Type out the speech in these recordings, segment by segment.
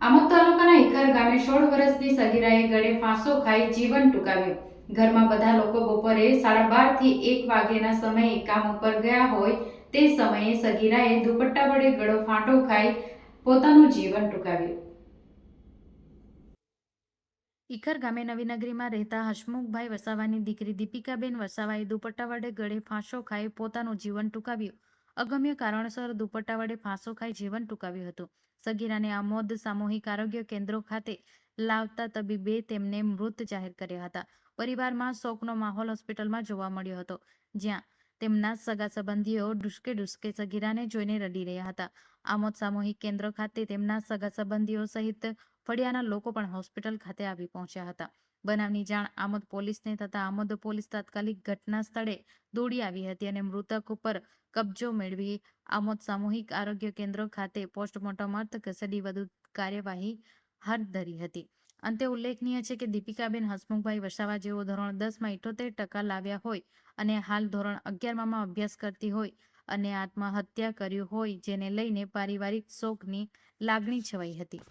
આમોદ તાલુકાના ઇખર ગામે સોળ વર્ષની સગીરાએ ગળે ફાંસો ખાઈ જીવન ટૂંકાવ્યું. ઘરમાં બધા લોકો બપોરે સાડા બારથી એક વાગ્યાના સમયે કામ ઉપર ગયા હોય તે સમયે સગીરાએ દુપટ્ટા વડે ગળો ફાંટો ખાઈ પોતાનું જીવન ટૂંકાવ્યું. ઇખર ગામે નવીનગરીમાં રહેતા હસમુખભાઈ વસાવાની દીકરી દીપિકાબેન વસાવાએ દુપટ્ટા વડે ગળે ફાંસો ખાઈ પોતાનું જીવન ટૂંકાવ્યું. અગમ્ય કારણસર દુપટ્ટા વડે ફાંસો ખાઈ જીવન ટૂંકાવ્યું હતું. સગીરાને આમોદ સામૂહિક આરોગ્ય કેન્દ્રો ખાતે લાવતા તબીબે તેમને મૃત જાહેર કર્યા હતા. પરિવારમાં શોકનો માહોલ હોસ્પિટલમાં જોવા મળ્યો હતો, જ્યાં તેમના સગા સંબંધીઓ ડુસકે ડુસકે સગીરાને જોઈને રડી રહ્યા હતા. આમોદ સામૂહિક કેન્દ્ર ખાતે તેમના સગા સંબંધીઓ સહિત ફળિયાના લોકો પણ હોસ્પિટલ ખાતે આવી પહોંચ્યા હતા. બનાવની જાણ આમોદ પોલીસને થતા આમોદ પોલીસ તાત્કાલિક ઘટના સ્થળે દોડી આવી હતી અને મૃતક ઉપર કબજો મેળવી આમોદ સામૂહિક આરોગ્ય કેન્દ્ર ખાતે પોસ્ટમોર્ટમ અર્થ ખસેડી વધુ કાર્યવાહી હાથ ધરી હતી. અંતે ઉલ્લેખનીય છે કે દીપિકાબેન હસમુખભાઈ વસાવા જેઓ ધોરણ દસમાં ઇઠોતેર ટકા લાવ્યા હોય અને હાલ ધોરણ અગિયારમાં અભ્યાસ કરતી હોય અને આત્મહત્યા કર્યું હોય જેને લઈને પારિવારિક શોકની લાગણી છવાઈ હતી.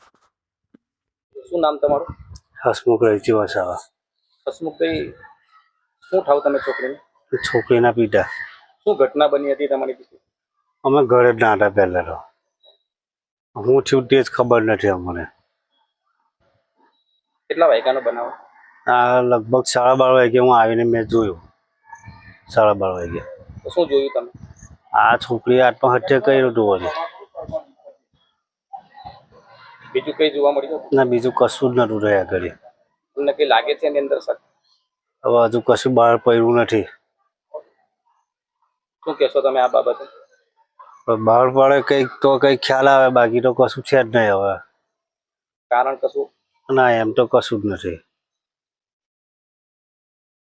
શું નામ તમારું? હસમુખ રહીથી હસમુખ હસમુખભાઈ શું થાવ તમે છોકરીને? છોકરીના પિતા શું ઘટના બની હતી તમારી દીકરી અમે ઘરે જ ના હતા પહેલા તો. હું છું તે જ ખબર નથી અમને. કેટલા વાગ્યાનો બનાવ? આ લગભગ સાડા બાર વાગે હું આવીને મેં જોયું. સાડા બાર વાગે. તો શું જોયું તમે? આ છોકરીએ આત્મહત્યા કરી હતું બીજું કઈ જોવા મળ્યું? ના બીજું કશું જ નતું રહ્યા ઘરે. તમને કઈ લાગે છે એની અંદર સર? હવે હજુ કશું બહાર પડ્યું નથી. શું કહેશો તમે આ બાબતે? બહાર પડે કંઈક તો કંઈક ખ્યાલ આવે બાકી તો કશું છે જ નહીં હવે. કારણ કશું? ના એમ તો કશું જ નથી.